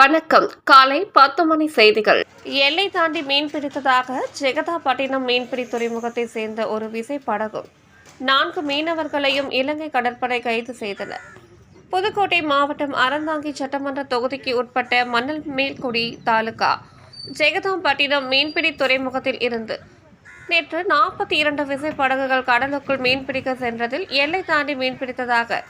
வணக்கம். காலை பத்து மணி செய்திகள். எல்லை தாண்டி மீன் பிடித்ததாக ஜெகதாப்பட்டினம் மீன்பிடி துறைமுகத்தை சேர்ந்த ஒரு விசை படகும் நான்கு மீனவர்களையும் இலங்கை கடற்படை கைது செய்தனர் புதுக்கோட்டை மாவட்டம் அறந்தாங்கி சட்டமன்ற தொகுதிக்கு உட்பட்ட மணல் மேல்குடி தாலுகா ஜெகதாம்பட்டினம் மீன்பிடி துறைமுகத்தில் இருந்து. நேற்று நாற்பத்தி இரண்டு விசை படகுகள் கடலுக்குள் மீன்பிடிக்க சென்றதில் எல்லை தாண்டி மீன்பிடித்ததாக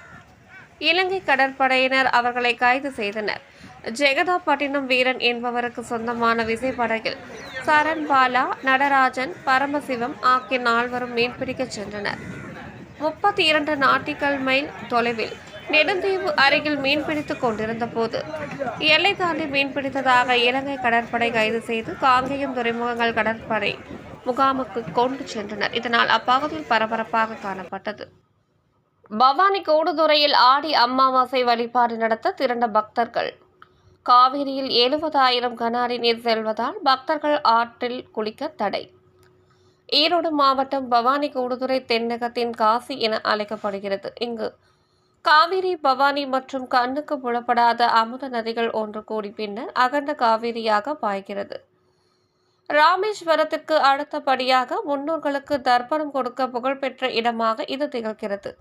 இலங்கை கடற்படையினர் அவர்களை கைது செய்தனர். ஜெகதாப்பட்டினம் வீரன் என்பவருக்கு சொந்தமான விசைப்படகில் சரண் பாலா நடராஜன் பரமசிவம் ஆகிய நால்வரும் மீன்பிடிக்கச் சென்றனர். முப்பத்தி இரண்டு நாட்டிக்கல் மைல் தொலைவில் நெடுந்தீவு அருகில் மீன்பிடித்துக் கொண்டிருந்த போது எல்லை தாண்டி மீன்பிடித்ததாக இலங்கை கடற்படை கைது செய்து காங்கேயம் துறைமுகங்கள் கடற்படை முகாமுக்கு கொண்டு சென்றனர். இதனால் அப்பகுதியில் பரபரப்பாக காணப்பட்டது. பவானி கூடுதுறையில் ஆடி அமாவாசை வழிபாடு நடத்த திரண்ட பக்தர்கள் காவிரியில் எழுபதாயிரம் கன அடி நீர் செல்வதால் பக்தர்கள் ஆற்றில் குளிக்க தடை. ஈரோடு மாவட்டம் பவானி கூடுதுறை தென்னகத்தின் காசி என அழைக்கப்படுகிறது. இங்கு காவிரி பவானி மற்றும் கண்ணுக்கு புலப்படாத அமுத நதிகள் ஒன்று கூடி பின்னர் அகண்ட காவிரியாக பாய்கிறது. ராமேஸ்வரத்திற்கு அடுத்தபடியாக முன்னோர்களுக்கு தர்ப்பணம் கொடுக்க புகழ்பெற்ற இடமாக இது திகழ்கிறது.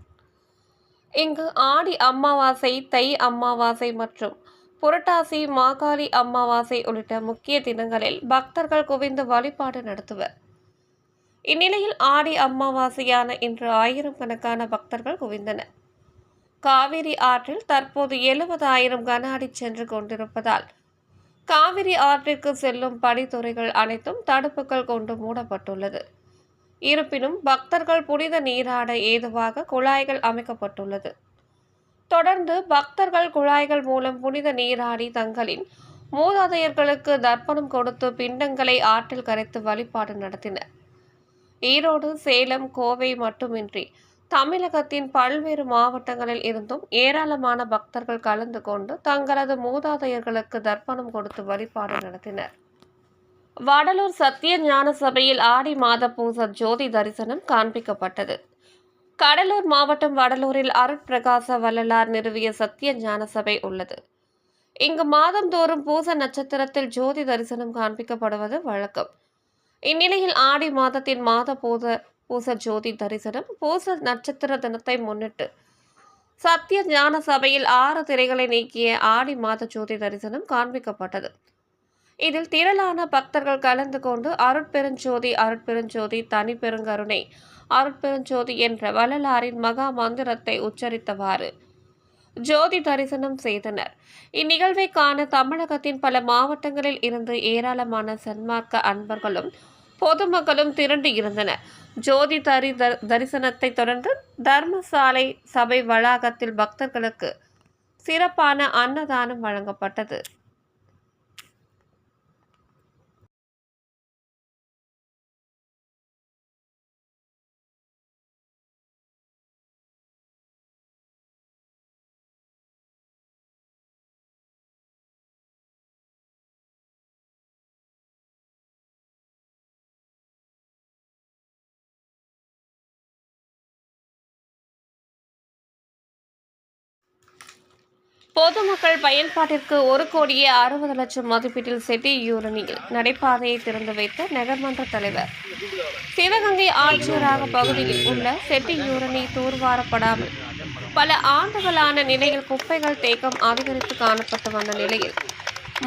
இங்கு ஆடி அமாவாசை தை அமாவாசை மற்றும் புரட்டாசி மாகாளி அமாவாசை உள்ளிட்ட முக்கிய தினங்களில் பக்தர்கள் குவிந்து வழிபாடு நடத்துவர். இந்நிலையில் ஆடி அமாவாசையான இன்று ஆயிரம் கணக்கான பக்தர்கள் குவிந்தனர். காவிரி ஆற்றில் தற்போது எழுபதாயிரம் கன அடி சென்று கொண்டிருப்பதால் காவிரி ஆற்றிற்கு செல்லும் படித்துறைகள் அனைத்தும் தடுப்புகள் கொண்டு மூடப்பட்டுள்ளது. இருப்பினும் பக்தர்கள் புனித நீராட ஏதுவாக குழாய்கள் அமைக்கப்பட்டுள்ளது. தொடர்ந்து பக்தர்கள் குழாய்கள் மூலம் புனித நீராடி தங்களின் மூதாதையர்களுக்கு தர்ப்பணம் கொடுத்து பிண்டங்களை ஆற்றில் கரைத்து வழிபாடு நடத்தினர். ஈரோடு சேலம் கோவை மட்டுமின்றி தமிழகத்தின் பல்வேறு மாவட்டங்களில் இருந்தும் ஏராளமான பக்தர்கள் கலந்து கொண்டு தங்களது மூதாதையர்களுக்கு தர்ப்பணம் கொடுத்து வழிபாடு நடத்தினர். வடலூர் சத்திய ஞான சபையில் ஆடி மாத பூச ஜோதி தரிசனம் காண்பிக்கப்பட்டது. கடலூர் மாவட்டம் வடலூரில் அருட்பிரகாச வள்ளலார் நிறுவிய சத்திய ஞான சபை உள்ளது. இங்கு மாதந்தோறும் பூச நட்சத்திரத்தில் ஜோதி தரிசனம் காண்பிக்கப்படுவது வழக்கம். இந்நிலையில் ஆடி மாதத்தின் மாத பூத பூச ஜோதி தரிசனம் பூச நட்சத்திர தினத்தை முன்னிட்டு சத்திய ஞான சபையில் ஆறு திரைகளை நீக்கிய ஆடி மாத ஜோதி தரிசனம் காண்பிக்கப்பட்டது. இதில் திரளான பக்தர்கள் கலந்து கொண்டு அருட்பெருஞ்சோதி அருட்பெருஞ்சோதி தனி பெருங்கருணை அருட்பெருஞ்சோதி என்ற வள்ளலாரின் மகா மந்திரத்தை உச்சரித்தவாறு ஜோதி தரிசனம் செய்தனர். இந்நிகழ்வை காண தமிழகத்தின் பல மாவட்டங்களில் இருந்து ஏராளமான சன்மார்க்க அன்பர்களும் பொதுமக்களும் திரண்டு இருந்தனர். ஜோதி தரி தரிசனத்தை தொடர்ந்து தர்மசாலை சபை வளாகத்தில் பக்தர்களுக்கு சிறப்பான அன்னதானம் வழங்கப்பட்டது. பொதுமக்கள் பயன்பாட்டிற்கு ஒரு கோடியே அறுபது லட்சம் மதிப்பீட்டில் செட்டி யூரனியில் நடைபாதையை திறந்து வைத்த நகர்மன்ற தலைவர். சிவகங்கை ஆட்சியராக பகுதியில் உள்ள செட்டி யூரணி தூர்வாரப்படாமல் பல ஆண்டுகளான நிலையில் குப்பைகள் தேக்கம் அதிகரித்து காணப்பட்டு வந்த நிலையில்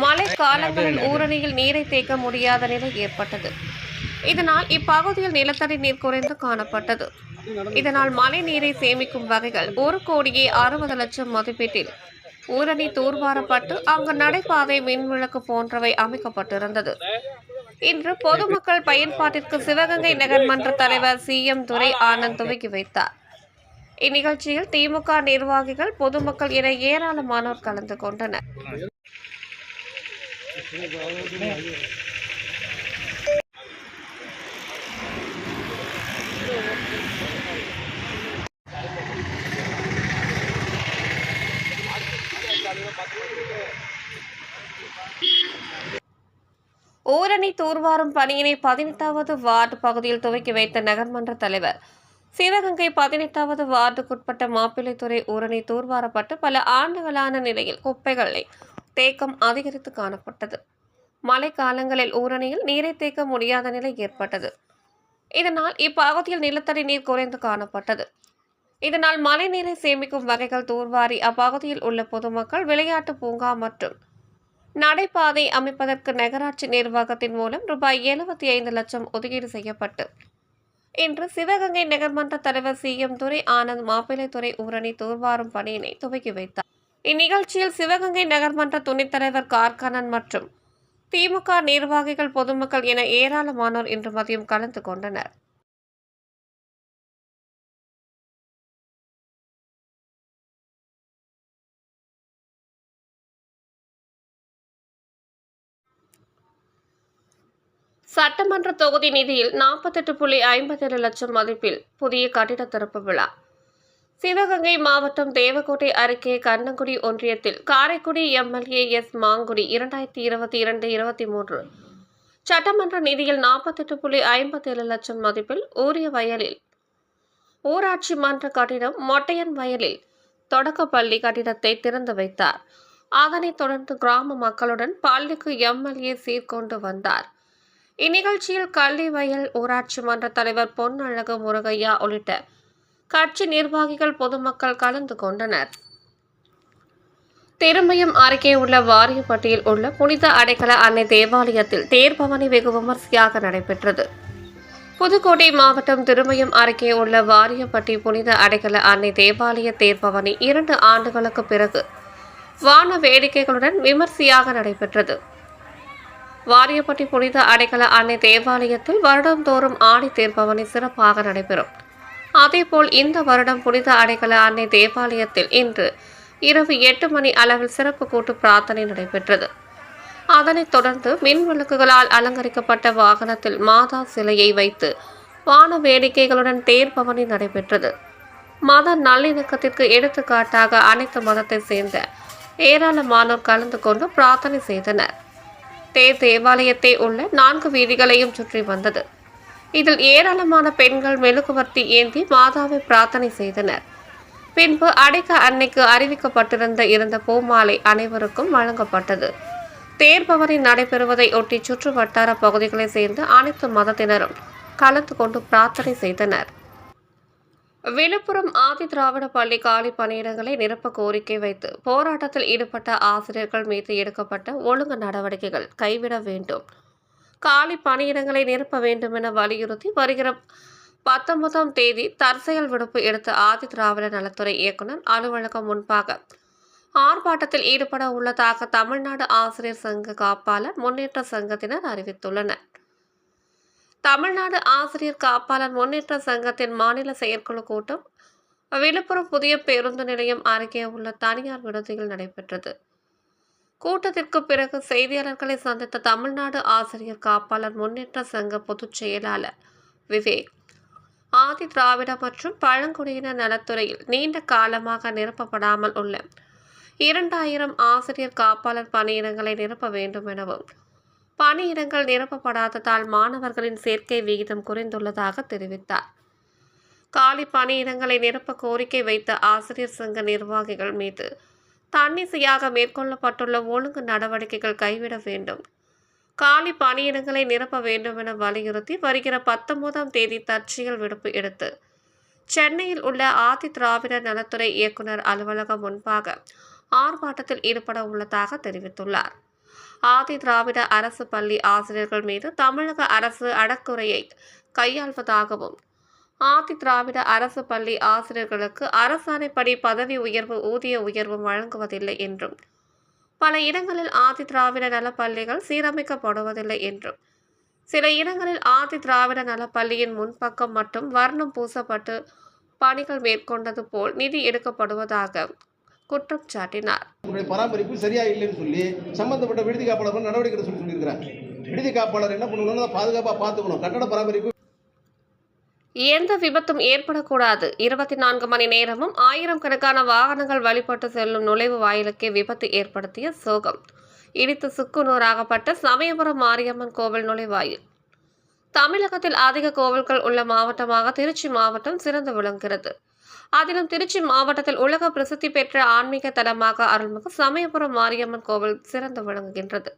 மழை காலங்களில் ஊரணியில் நீரை தேக்க முடியாத நிலை ஏற்பட்டது. இதனால் இப்பகுதியில் நிலத்தடி நீர் குறைந்து காணப்பட்டது. இதனால் மழை நீரை சேமிக்கும் வகைகள் ஒரு கோடியே அறுபது லட்சம் மதிப்பீட்டில் ஊரணி தூர்வாரப்பட்டு அங்கு நடைபாதை மின்விளக்கு போன்றவை அமைக்கப்பட்டிருந்தது. இன்று பொதுமக்கள் பயன்பாட்டிற்கு சிவகங்கை நகர்மன்ற தலைவர் சி. எம். துரை ஆனந்த் துவக்கி வைத்தார். இந்நிகழ்ச்சியில் திமுக நிர்வாகிகள் பொதுமக்கள் என ஏராளமானோர் கலந்து கொண்டனர். ஊரணி தூர்வாரும் பணியினை பதினெட்டாவது வார்டு பகுதியில் துவக்கி வைத்த நகர்மன்ற தலைவர். சிவகங்கை பதினெட்டாவது வார்டுக்குட்பட்ட மாப்பிள்ளைத்துறை ஊரணி தூர்வாரப்பட்டு பல ஆண்டுகளான நிலையில் குப்பைகளை தேக்கம் அதிகரித்து காணப்பட்டது. மழைக்காலங்களில் ஊரணியில் நீரை தேக்க முடியாத நிலை ஏற்பட்டது. இதனால் இப்பகுதியில் நிலத்தடி நீர் குறைந்து காணப்பட்டது. இதனால் மழைநீரை சேமிக்கும் வகைகள் தூர்வாரி அப்பகுதியில் உள்ள பொதுமக்கள் விளையாட்டு பூங்கா மற்றும் நடைபாதை அமைப்பதற்கு நகராட்சி நிர்வாகத்தின் மூலம் ரூபாய் எழுபத்தி ஐந்து லட்சம் ஒதுக்கீடு செய்யப்பட்டு. இன்று சிவகங்கை நகர்மன்ற தலைவர் சி. எம். துரை ஆனந்த் மாப்பிள்ளைத்துறை ஊரணி தூர்வாரும் பணியினை துவக்கி வைத்தார். இந்நிகழ்ச்சியில் சிவகங்கை நகர்மன்ற துணைத் தலைவர் கார்கனன் மற்றும் திமுக நிர்வாகிகள் பொதுமக்கள் என ஏராளமானோர் இன்று மதியம் கலந்து கொண்டனர். சட்டமன்ற தொகுதி நிதியில் நாற்பத்தெட்டு புள்ளி ஐம்பத்தேழு லட்சம் மதிப்பில் புதிய கட்டிட திறப்பு விழா. சிவகங்கை மாவட்டம் தேவக்கோட்டை அருகே கண்ணங்குடி ஒன்றியத்தில் காரைக்குடி எம்எல்ஏ எஸ் மாங்குடி இரண்டாயிரத்தி இருபத்தி இரண்டு இருபத்தி மூன்று. சட்டமன்ற நிதியில் நாற்பத்தெட்டு புள்ளி ஐம்பத்தேழு லட்சம் மதிப்பில் ஊரிய வயலில். ஊராட்சி மன்ற கட்டிடம் மொட்டையன் வயலில். தொடக்கப்பள்ளி கட்டிடத்தை திறந்து வைத்தார். அதனைத் தொடர்ந்து கிராம மக்களுடன் பள்ளிக்கு எம்எல்ஏ சீர்கொண்டு வந்தார். இந்நிகழ்ச்சியில் கல்வி வயல் ஊராட்சி மன்ற தலைவர் பொன்னழகு முருகையா உள்ளிட்ட கட்சி நிர்வாகிகள் பொதுமக்கள் கலந்து கொண்டனர். திருமயம் அருகே உள்ள வாரியப்பட்டியில் உள்ள புனித அடைக்கல அன்னை தேவாலயத்தில் தேர்பவனி வெகு விமர்சையாக நடைபெற்றது. புதுக்கோட்டை மாவட்டம் திருமயம் அருகே உள்ள வாரியப்பட்டி புனித அடைக்கல அன்னை தேவாலய தேர்பவனி இரண்டு ஆண்டுகளுக்கு பிறகு வான வேடிக்கைகளுடன் விமர்சையாக நடைபெற்றது. வாரியப்பட்டி புனித அடைக்கல அன்னை தேவாலயத்தில் வருடந்தோறும் ஆடி தீர்ப்பவனி சிறப்பாக நடைபெறும். அதேபோல் இந்த வருடம் புனித அடைக்கல அன்னை தேவாலயத்தில் இன்று இரவு எட்டு மணி அளவில் சிறப்பு கூட்டு பிரார்த்தனை நடைபெற்றது. அதனைத் தொடர்ந்து மின் விளக்குகளால் அலங்கரிக்கப்பட்ட வாகனத்தில் மாதா சிலையை வைத்து வான வேடிக்கைகளுடன் தேர்பவனி நடைபெற்றது. மத நல்லிணக்கத்திற்கு எடுத்துக்காட்டாக அனைத்து மதத்தை சேர்ந்த ஏராளமானோர் கலந்து கொண்டு பிரார்த்தனை செய்தனர். தேர் தேவாலயத்தை உள்ள நான்கு வீதிகளையும் சுற்றி வந்தது. இதில் ஏராளமான பெண்கள் மெழுகுவர்த்தி ஏந்தி மாதாவை பிரார்த்தனை செய்தனர். பின்பு அடைக்க அன்னைக்கு அறிவிக்கப்பட்டிருந்த இருந்த பூமாலை அனைவருக்கும் வழங்கப்பட்டது. தேர்பவனி நடைபெறுவதை ஒட்டி சுற்று வட்டார பகுதிகளைச் சேர்ந்து அனைத்து மதத்தினரும் கலந்து கொண்டு பிரார்த்தனை செய்தனர். விழுப்புரம் ஆதி திராவிட பள்ளி காலி பணியிடங்களை நிரப்ப கோரிக்கை வைத்து போராட்டத்தில் ஈடுபட்ட ஆசிரியர்கள் மீது எடுக்கப்பட்ட ஒழுங்கு நடவடிக்கைகள் கைவிட வேண்டும். காலி பணியிடங்களை நிரப்ப வேண்டும் என வலியுறுத்தி வருகிற பத்தொன்பதாம் தேதி தற்செயல் விடுப்பு எடுத்த ஆதி திராவிட நலத்துறை இயக்குனர் அலுவலகம் முன்பாக ஆர்ப்பாட்டத்தில் ஈடுபட உள்ளதாக தமிழ்நாடு ஆசிரியர் சங்க காப்பாளர் முன்னேற்ற சங்கத்தினர் அறிவித்துள்ளனர். தமிழ்நாடு ஆசிரியர் காப்பாளர் முன்னேற்ற சங்கத்தின் மாநில செயற்குழு கூட்டம் விழுப்புரம் புதிய பேருந்து நிலையம் அருகே உள்ள தனியார் விடுதியில் நடைபெற்றது. கூட்டத்திற்கு பிறகு செய்தியாளர்களை சந்தித்த தமிழ்நாடு ஆசிரியர் காப்பாளர் முன்னேற்ற சங்க பொதுச் செயலாளர் விவேக் ஆதி திராவிட மற்றும் பழங்குடியினர் நலத்துறையில் நீண்ட காலமாக நிரப்பப்படாமல் உள்ள இரண்டாயிரம் ஆசிரியர் காப்பாளர் பணியிடங்களை நிரப்ப வேண்டும் எனவும் பணியிடங்கள் நிரப்பப்படாததால் மாணவர்களின் சேர்க்கை விகிதம் குறைந்துள்ளதாக தெரிவித்தார். காலி பணியிடங்களை நிரப்ப கோரிக்கை வைத்த ஆசிரியர் சங்க நிர்வாகிகள் மீது தன்னிசையாக மேற்கொள்ளப்பட்டுள்ள ஒழுங்கு நடவடிக்கைகள் கைவிட வேண்டும். காலி பணியிடங்களை நிரப்ப வேண்டும் என வலியுறுத்தி வருகிற பத்தொன்பதாம் தேதி தற்செயல் விடுப்பு எடுத்து சென்னையில் உள்ள ஆதி திராவிட நலத்துறை இயக்குனர் அலுவலகம் முன்பாக ஆர்ப்பாட்டத்தில் ஈடுபட உள்ளதாக தெரிவித்துள்ளார். ஆதி திராவிட அரசு பள்ளி ஆசிரியர்கள் மீது தமிழக அரசு அடக்குறையை கையாள்வதாகவும் ஆதி திராவிட அரசு பள்ளி ஆசிரியர்களுக்கு அரசாணைப்படி பதவி உயர்வு ஊதிய உயர்வும் வழங்குவதில்லை என்றும் பல இடங்களில் ஆதி திராவிட நல பள்ளிகள் சீரமைக்கப்படுவதில்லை என்றும் சில இடங்களில் ஆதி திராவிட நல பள்ளியின் முன்பக்கம் மட்டும் வர்ணம் பூசப்பட்டு பணிகள் மேற்கொண்டது போல் நிதி எடுக்கப்படுவதாக குற்றம் சாட்டினார். பராமரிப்பு சரியா இல்லைன்னு சொல்லி சம்பந்தப்பட்ட விடுதி காப்பாளர் மேல நடவடிக்கை சொல்லி சொல்லியிருக்கிறாங்க விடுதி காப்பாளர் என்ன பண்ணணும்னா பாதுகாப்பாக பார்த்துக்கணும். கட்டட பராமரிப்பு எந்த விபத்தும் ஏற்படக்கூடாது. இருபத்தி நான்கு மணி நேரமும் ஆயிரம் கணக்கான வாகனங்கள் வழிபட்டு செல்லும் நுழைவு வாயிலுக்கே விபத்து ஏற்படுத்திய சோகம். இடித்து சுக்குநூறாகப்பட்ட சமயபுரம் மாரியம்மன் கோவில் நுழைவாயில். தமிழகத்தில் அதிக கோவில்கள் உள்ள மாவட்டமாக திருச்சி மாவட்டம் சிறந்து விளங்குகிறது. அதிலும் திருச்சி மாவட்டத்தில் உலக பிரசித்தி பெற்ற ஆன்மீக தலமாக அருள்மிகு சமயபுரம் மாரியம்மன் கோவில் சிறந்து விளங்குகின்றது.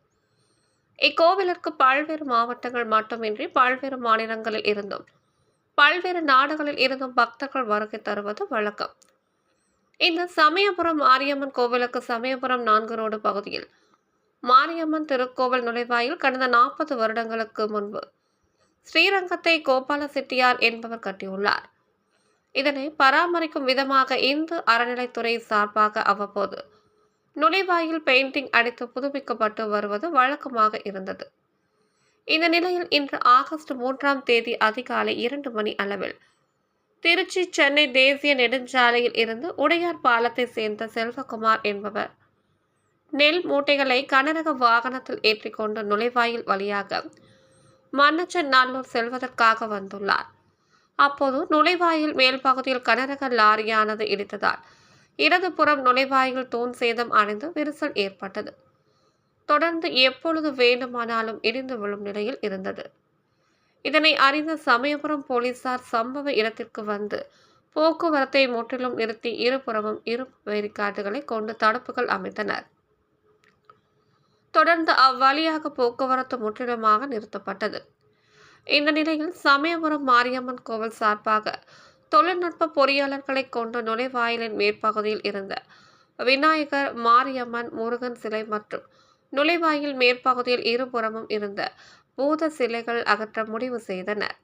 இக்கோவிலிற்கு பல்வேறு மாவட்டங்கள் மட்டுமின்றி பல்வேறு மாநிலங்களில் இருந்தும் பல்வேறு நாடுகளில் இருந்தும் பக்தர்கள் வருகை தருவது வழக்கம். இந்த சமயபுரம் மாரியம்மன் கோவிலுக்கு சமயபுரம் நான்கு ரோடு பகுதியில் மாரியம்மன் திருக்கோவில் நுழைவாயில் கடந்த நாற்பது வருடங்களுக்கு முன்பு ஸ்ரீரங்கத்தை கோபால செட்டியார் என்பவர் கட்டியுள்ளார். இதனை பராமரிக்கும் விதமாக இந்து அறநிலைத்துறை சார்பாக அவ்வப்போது. நுழைவாயில் பெயிண்டிங் அடித்து புதுப்பிக்கப்பட்டு வருவது வழக்கமாக இருந்தது. இந்த நிலையில் இன்று ஆகஸ்ட் மூன்றாம் தேதி அதிகாலை இரண்டு மணி அளவில் திருச்சி சென்னை தேசிய நெடுஞ்சாலையில் இருந்து உடையார் பாலத்தை சேர்ந்த செல்வகுமார் என்பவர் நெல் மூட்டைகளை கனரக வாகனத்தில் ஏற்றிக்கொண்டு நுழைவாயில் வழியாக மன்னச்சன் நல்லூர் செல்வதற்காக வந்துள்ளார். அப்போது நுழைவாயில் மேல் பகுதியில் கனரக லாரியானது இடித்ததால் இடதுபுறம் நுழைவாயில் தூண் சேதம் அடைந்து விரிசல் ஏற்பட்டது. தொடர்ந்து எப்பொழுது வேண்டுமானாலும் இடிந்து விழும் நிலையில் இருந்தது. இதனை அறிந்த சமயபுரம் போலீசார் சம்பவ இடத்திற்கு வந்து போக்குவரத்தை முற்றிலும் நிறுத்தி இருபுறமும் இரு வேறுகாட்டுகளை கொண்டு தடுப்புகள் அமைத்தனர். தொடர்ந்து அவ்வழியாக போக்குவரத்து முற்றிலுமாக நிறுத்தப்பட்டது. இந்த நிலையில் சமயபுரம் மாரியம்மன் கோவில் சார்பாக தொழில்நுட்ப பொறியாளர்களை கொண்ட நுழைவாயிலின் மேற்பகுதியில் இருந்த விநாயகர் மாரியம்மன் முருகன் சிலை மற்றும் நுழைவாயில் மேற்பகுதியில் இருபுறமும் இருந்த பூத சிலைகள் அகற்ற முடிவு செய்தனர்.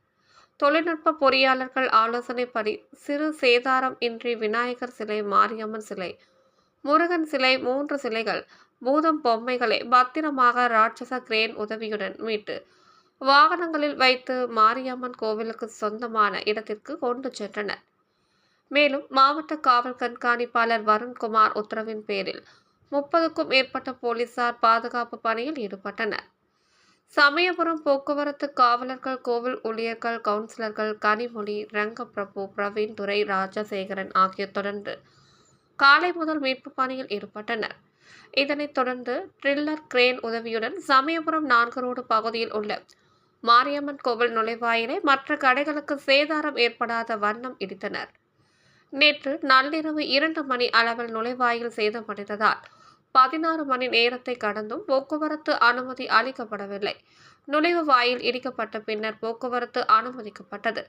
தொழில்நுட்ப பொறியாளர்கள் ஆலோசனைப்படி சிறு சேதாரம் இன்றி விநாயகர் சிலை மாரியம்மன் சிலை முருகன் சிலை மூன்று சிலைகள் பூதம் பொம்மைகளை பத்திரமாக ராட்சச கிரேன் உதவியுடன் மீட்டு வாகனங்களில் வைத்து மாரியம்மன் கோவிலுக்கு சொந்தமான இடத்திற்கு கொண்டு சென்றனர். மேலும் மாவட்ட காவல் கண்காணிப்பாளர் வருண்குமார் உத்தரவின் பேரில் முப்பதுக்கும் மேற்பட்ட போலீசார் பாதுகாப்பு பணியில் ஈடுபட்டனர். சமயபுரம் போக்குவரத்து காவலர்கள் கோவில் ஊழியர்கள் கவுன்சிலர்கள் கனிமொழி ரங்கப்பிரபு பிரவீன் துரை ராஜசேகரன் ஆகியோர் தொடர்ந்து காலை முதல் மீட்பு பணியில் ஈடுபட்டனர். இதனைத் தொடர்ந்து ட்ரில்லர் கிரேன் உதவியுடன் சமயபுரம் நான்கு ரோடு பகுதியில் உள்ள மாரியம்மன் கோவில் நுழைவாயிலை மற்ற கடைகளுக்கு சேதாரம் ஏற்படாத வண்ணம் இடித்தனர். நேற்று நள்ளிரவு இரண்டு மணி அளவில் நுழைவாயில் சேதமடைந்ததால் பதினாறு மணி நேரத்தை கடந்தும் போக்குவரத்து அனுமதி அளிக்கப்படவில்லை. நுழைவு வாயில் இடிக்கப்பட்ட பின்னர் போக்குவரத்து அனுமதிக்கப்பட்டது.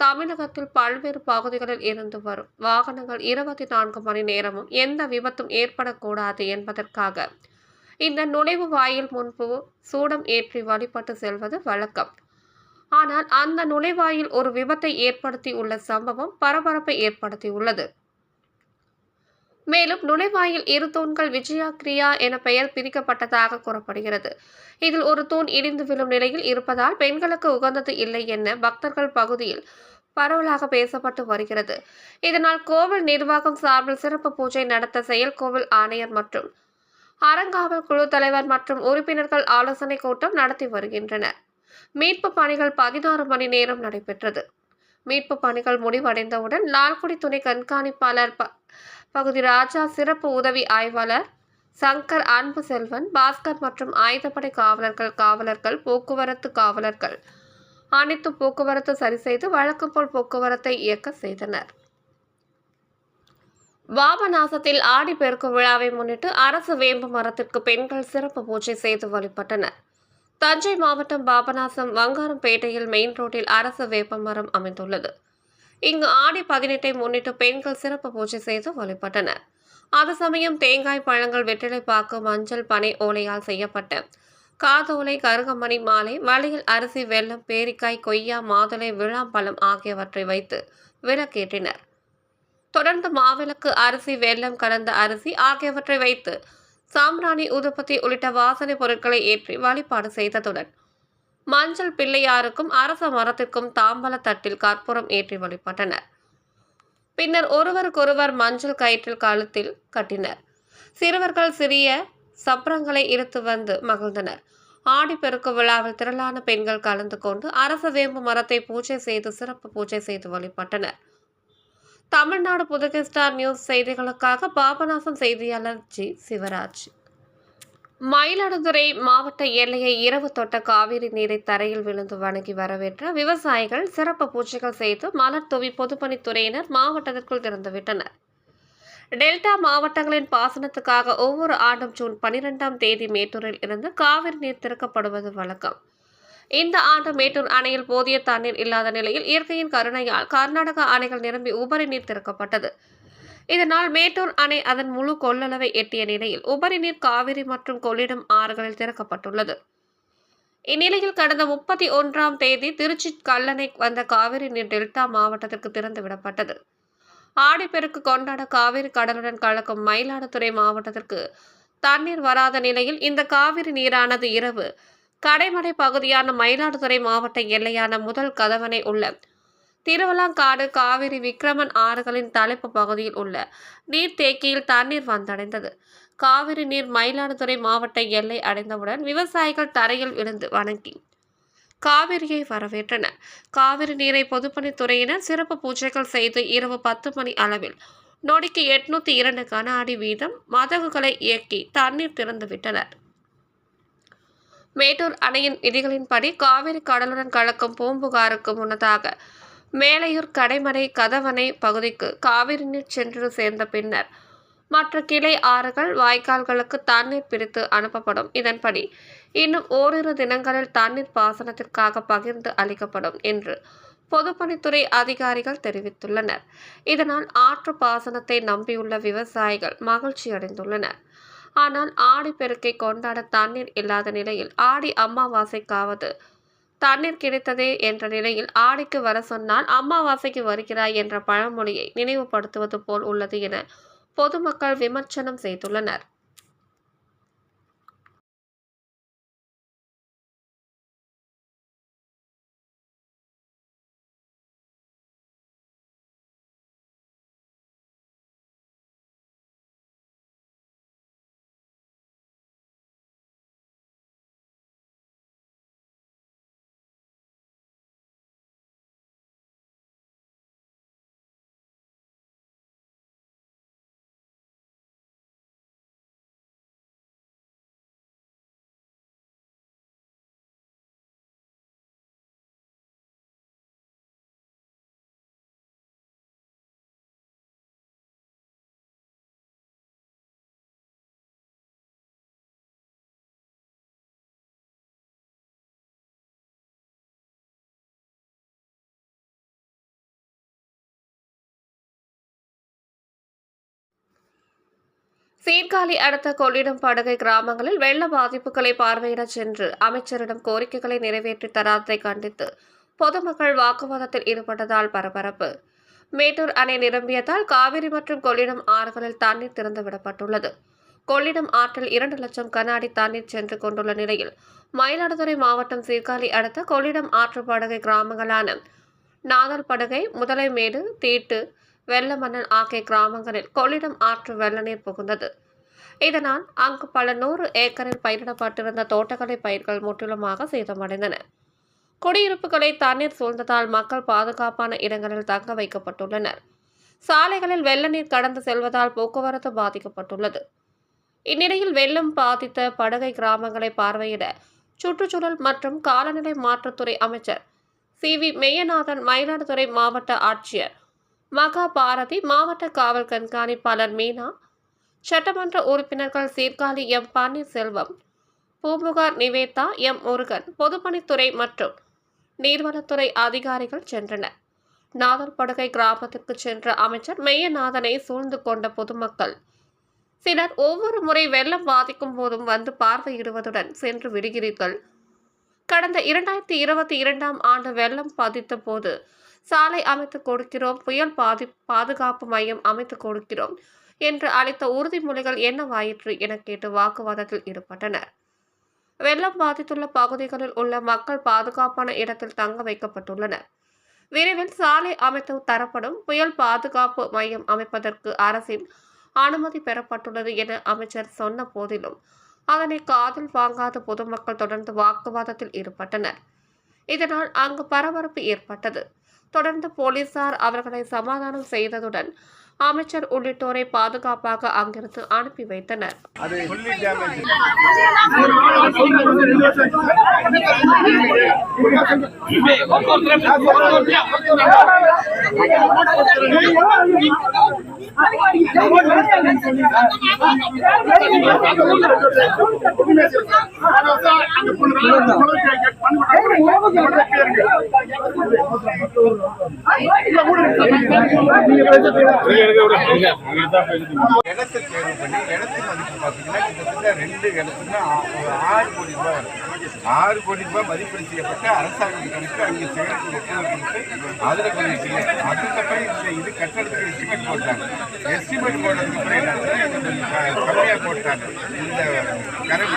தமிழகத்தில் பல்வேறு பகுதிகளில் இருந்து வரும் வாகனங்கள் இருபத்தி நான்கு மணி நேரமும் எந்த விபத்தும் ஏற்படக்கூடாது என்பதற்காக இந்த நுழைவு வாயில் முன்பு சூடம் ஏற்றி வழிபட்டு செல்வது வழக்கம். ஆனால் அந்த நுழைவாயில் ஒரு விபத்தை ஏற்படுத்தி உள்ள சம்பவம் பரபரப்பை ஏற்படுத்தியுள்ளது மேலும் நுழைவாயில் இரு தூண்கள் விஜயா கிரியா என பெயர் பிரிக்கப்பட்டதாக கூறப்படுகிறது. இதில் ஒரு தூண் இடிந்து விழும் நிலையில் இருப்பதால் பெண்களுக்கு உகந்தது இல்லை என பக்தர்கள் பகுதியில் பரவலாக பேசப்பட்டு வருகிறது. இதனால் கோவில் நிர்வாகம் சார்பில் சிறப்பு பூஜை நடத்த செயல் கோவில் ஆணையர் மற்றும் அறங்காவல் குழு தலைவர் மற்றும் உறுப்பினர்கள் ஆலோசனை கூட்டம் நடத்தி வருகின்றனர். மீட்பு பணிகள் பதினாறு மணி நேரம் நடைபெற்றது. மீட்பு பணிகள் முடிவடைந்தவுடன் லால்குடி துணை கண்காணிப்பாளர் ப பகுதி ராஜா சிறப்பு உதவி ஆய்வாளர் சங்கர் அன்பு செல்வன் பாஸ்கர் மற்றும் ஆயுதப்படை காவலர்கள் காவலர்கள் போக்குவரத்து காவலர்கள் அனைத்து போக்குவரத்து சரி செய்து வழக்கம் போல் போக்குவரத்தை இயக்க செய்தனர். பாபநாசத்தில் ஆடி பெருக்கு விழாவை முன்னிட்டு அரசு வேம்பு மரத்திற்கு பெண்கள் சிறப்பு பூஜை செய்து வழிபட்டனர். தஞ்சை மாவட்டம் பாபநாசம் வங்காரம்பேட்டையில் மெயின் ரோட்டில் அரசு வேப்ப மரம் அமைந்துள்ளது. இங்கு ஆடி பதினெட்டை முன்னிட்டு பெண்கள் சிறப்பு பூஜை செய்து வழிபட்டனர். அது சமயம் தேங்காய் பழங்கள் வெற்றிலைப்பாக்கு மஞ்சள் பனை ஓலையால் செய்யப்பட்ட காதோலை கருகமணி மாலை வலையில் அரிசி வெல்லம் பேரிக்காய் கொய்யா மாதுளை விழாம்பழம் ஆகியவற்றை வைத்து விளக்கேற்றினர். தொடர்ந்து மாவிளக்கு அரிசி வெள்ளம் கலந்த அரிசி ஆகியவற்றை வைத்து சாம்ராணி உதுப்பத்தி உள்ளிட்ட வாசனை பொருட்களை ஏற்றி வழிபாடு செய்ததுடன் மஞ்சள் பிள்ளையாருக்கும் அரச மரத்திற்கும் தாம்பல தட்டில் கற்பூரம் ஏற்றி வழிபட்டனர். பின்னர் ஒருவருக்கொருவர் மஞ்சள் கயிற்றில் கழுத்தில் கட்டினர். சிறுவர்கள் சிறிய சப்ரங்களை இழுத்து வந்து மகிழ்ந்தனர். ஆடிப்பெருக்கு விழாவில் திரளான பெண்கள் கலந்து கொண்டு அரச வேம்பு மரத்தை பூஜை செய்து சிறப்பு பூஜை செய்து வழிபட்டனர். தமிழ்நாடு புதுகை ஸ்டார் நியூஸ் செய்திகளுக்காக பாபநாசம் செய்தியாளர் ஜி சிவராஜ். மயிலாடுதுறை மாவட்ட எல்லையை இரவு தொட்ட காவிரி நீரை தரையில் விழுந்து வணங்கி வரவேற்ற விவசாயிகள் சிறப்பு பூஜைகள் செய்து மலர் தூவி பொதுப்பணித்துறையினர் மாவட்டத்திற்குள் திறந்துவிட்டனர் டெல்டா மாவட்டங்களின் பாசனத்துக்காக ஒவ்வொரு ஆண்டும் ஜூன் பனிரெண்டாம் தேதி மேட்டூரில் இருந்து காவிரி நீர் திறக்கப்படுவது வழக்கம். இந்த ஆண்டு மேட்டூர் அணையில் போதிய தண்ணீர் இல்லாத நிலையில் இயற்கையின் கருணையால் கர்நாடக அணைகள் நிரம்பி உபரி நீர் திறக்கப்பட்டது. இதனால் மேட்டூர் அணை அதன் முழு கொள்ளளவை எட்டிய நிலையில் உபரி நீர் காவிரி மற்றும் கொள்ளிடம் ஆறுகளில் திறக்கப்பட்டுள்ளது. இந்நிலையில் கடந்த முப்பத்தி ஒன்றாம் தேதி திருச்சி கல்லணை வந்த காவிரி நீர் டெல்டா மாவட்டத்திற்கு திறந்து விடப்பட்டது ஆடிப்பெருக்கு கொண்டாட காவிரி கடலுடன் கலக்கும் மயிலாடுதுறை மாவட்டத்திற்கு தண்ணீர் வராத நிலையில் இந்த காவிரி நீரானது இரவு கடைமடை பகுதியான மயிலாடுதுறை மாவட்ட எல்லையான முதல் கதவணை உள்ள திருவலாங்காடு காவிரி விக்ரமன் ஆறுகளின் தலைப்பு பகுதியில் உள்ள நீர்த்தேக்கியில் தண்ணீர் வந்தடைந்தது. காவிரி நீர் மயிலாடுதுறை மாவட்ட எல்லை அடைந்தவுடன் விவசாயிகள் தரையில் விழுந்து வணங்கி காவிரியை வரவேற்றனர். காவிரி நீரை பொதுப்பணித்துறையினர் சிறப்பு பூஜைகள் செய்து இரவு பத்து மணி அளவில் நொடிக்கு எட்நூத்தி இரண்டு கன அடி வீதம் மதகுகளை இயக்கி தண்ணீர் திறந்துவிட்டனர். மேட்டூர் அணையின் விதிகளின்படி காவிரி கடலுடன் கலக்கும் பூம்புகாருக்கு முன்னதாக மேலையூர் கடைமடை கதவணை பகுதிக்கு காவிரி நீர் சென்று சேர்ந்த பின்னர் மற்ற கிளை ஆறுகள் வாய்க்கால்களுக்கு தண்ணீர் பிரித்து அனுப்பப்படும். இதன்படி இன்னும் ஓரிரு தினங்களில் தண்ணீர் பாசனத்திற்காக பகிர்ந்து அளிக்கப்படும் என்று பொதுப்பணித்துறை அதிகாரிகள் தெரிவித்துள்ளனர். இதனால் ஆற்று பாசனத்தை நம்பியுள்ள விவசாயிகள் மகிழ்ச்சி அடைந்துள்ளனர் ஆனால் ஆடி பெருக்கை கொண்டாட தண்ணீர் இல்லாத நிலையில் ஆடி அமாவாசைக்காவது தண்ணீர் கிடைத்ததே என்ற நிலையில் ஆடிக்கு வர சொன்னால் அமாவாசைக்கு வருகிறாய் என்ற பழமொழியை நினைவுபடுத்துவது போல் உள்ளது என பொதுமக்கள் விமர்சனம் செய்துள்ளனர். சீர்காழி அடுத்த கொள்ளிடம் படுகை கிராமங்களில் வெள்ள பாதிப்புகளை பார்வையிட சென்று அமைச்சரிடம் கோரிக்கைகளை நிறைவேற்றி தராததை கண்டித்து பொதுமக்கள் வாக்குவாதத்தில் ஈடுபட்டதால் பரபரப்பு. மேட்டூர் அணை நிரம்பியதால் காவிரி மற்றும் கொள்ளிடம் ஆறுகளில் தண்ணீர் திறந்துவிடப்பட்டுள்ளது. கொள்ளிடம் ஆற்றில் இரண்டு லட்சம் கண்ணாடி தண்ணீர் சென்று கொண்டுள்ள நிலையில் மயிலாடுதுறை மாவட்டம் சீர்காழி அடுத்த கொள்ளிடம் ஆற்று படுகை கிராமங்களான நாதல் படுகை முதலைமேடு தீட்டு வெள்ளமன்னன் ஆகிய கிராமங்களில் கொள்ளிடம் ஆற்று வெள்ள நீர் புகுந்தது. இதனால் அங்கு பல நூறு ஏக்கரில் பயிரிடப்பட்டிருந்த தோட்டக்கலை பயிர்கள் முற்றிலுமாக சேதமடைந்தன. குடியிருப்புகளை தண்ணீர் சூழ்ந்ததால் மக்கள் பாதுகாப்பான இடங்களில் தங்க வைக்கப்பட்டுள்ளனர். சாலைகளில் வெள்ள நீர் கடந்து செல்வதால் போக்குவரத்து பாதிக்கப்பட்டுள்ளது. இந்நிலையில் வெள்ளம் பாதித்த படுகை கிராமங்களை பார்வையிட சுற்றுச்சூழல் மற்றும் காலநிலை மாற்றத்துறை அமைச்சர் சி வி மெய்யநாதன் மயிலாடுதுறை மாவட்ட ஆட்சியர் மகா பாரதி மாவட்ட காவல் கண்காணிப்பாளர் மீனா சட்டமன்ற உறுப்பினர்கள் சீர்காழி எம். பன்னீர்செல்வம் பூம்புகார் நிவேதா எம். முருகன் பொதுப்பணித்துறை மற்றும் நீர்வளத்துறை அதிகாரிகள் சென்றனர். நாதல்படுகை கிராமத்திற்கு சென்ற அமைச்சர் மெய்யநாதனை சூழ்ந்து கொண்ட பொதுமக்கள் சிலர் ஒவ்வொரு முறை வெள்ளம் பாதிக்கும் போதும் வந்து பார்வையிடுவதுடன் சென்று விடுகிறீர்கள். கடந்த இரண்டாயிரத்தி இருபத்தி இரண்டாம் ஆண்டு வெள்ளம் பாதித்த போது சாலை அமைத்து கொடுக்கிறோம். புயல் பாதி பாதுகாப்பு மையம் அமைத்து கொடுக்கிறோம் என்று அளித்த உறுதிமொழிகள் என்னவாயிற்று என கேட்டு வாக்குவாதத்தில் ஈடுபட்டனர். வெள்ளம் பாதித்துள்ள பகுதிகளில் உள்ள மக்கள் பாதுகாப்பான இடத்தில் தங்க வைக்கப்பட்டுள்ளனர். விரைவில் சாலை அமைத்து தரப்படும் புயல் பாதுகாப்பு மையம் அமைப்பதற்கு அரசின் அனுமதி பெறப்பட்டுள்ளது என அமைச்சர் சொன்ன போதிலும் அதனை காதில் வாங்காத பொதுமக்கள் தொடர்ந்து வாக்குவாதத்தில் ஈடுபட்டனர். இதனால் அங்கு பரபரப்பு ஏற்பட்டது. தொடர்ந்து போலீசார் அவர்களை சமாதானம் செய்ததுடன் அமைச்சர் உள்ளிட்டோரை பாதுகாப்பாக அங்கிருந்து அனுப்பி வைத்தனர். இடத்தை தேர்வு பண்ணி மதிப்பு பார்த்தீங்கன்னா கிட்டத்தட்ட ரெண்டு ஆ- ஒரு ஆறு கோடி ரூபாய் வரும். ஆறு கோடி ரூபாய் மதிப்பீடு செய்யப்பட்ட அரசாங்கம் கணக்கு அங்கே கொடுத்து அதில் கொஞ்சம் செய்யும் அதுக்கப்புறம் இந்த இது கட்டடத்துக்கு எஸ்டிமேட் போட்டாங்க. எஸ்டிமேட் போட்டதுக்கு அப்புறம் என்ன இது கொஞ்சம் க- கம்மியாக போட்டாங்க. இந்த கரண்ட்